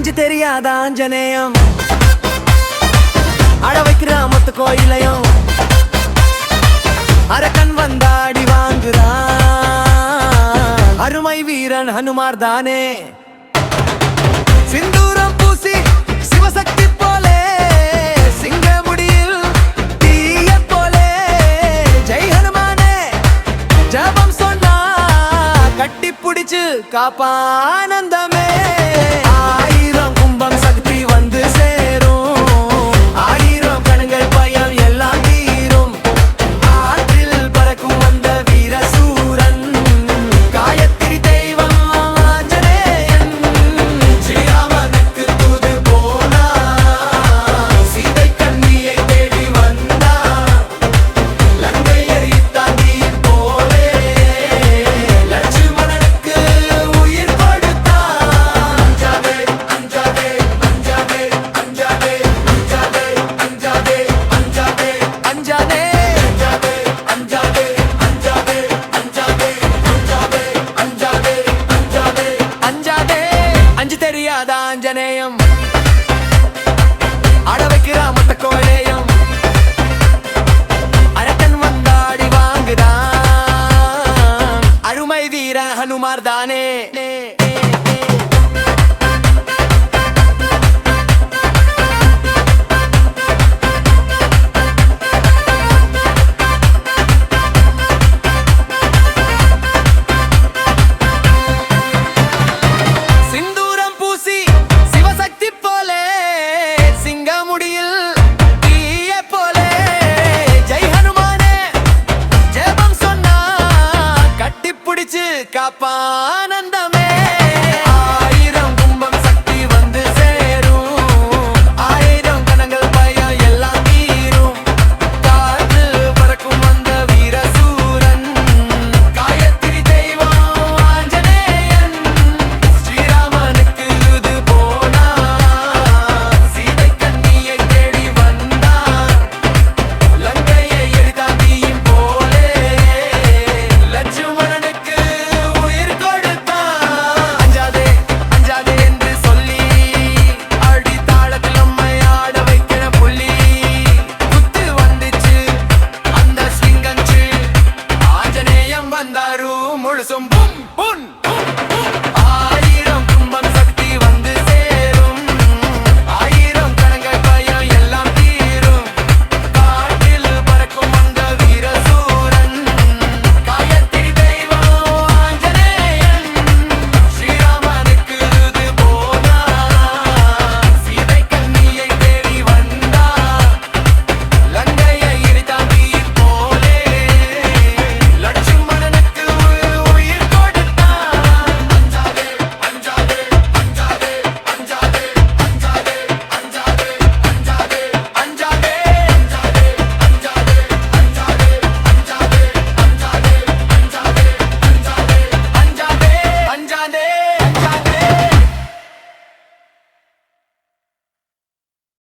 தெரியாத ஆஞ்சநேயம்? அட வைக்கிற மொத்த கோயிலையும் அரக்கன் வந்தாடி வாங்குறான் அருமை வீரன் ஹனுமார் தானே. சிந்தூரம் பூசி சிவசக்தி போலே சிங்க முடியில் தீய போலே. ஜெய் ஹனுமானே ஜபம் சொன்னா கட்டி காப்பானந்தமே அஞ்சு அட வைக்கிறா மொத்த கோயிலையும். அரக்கன் வந்தாடி வாங்குதான். அருமை வீர ஹனுமார் தானே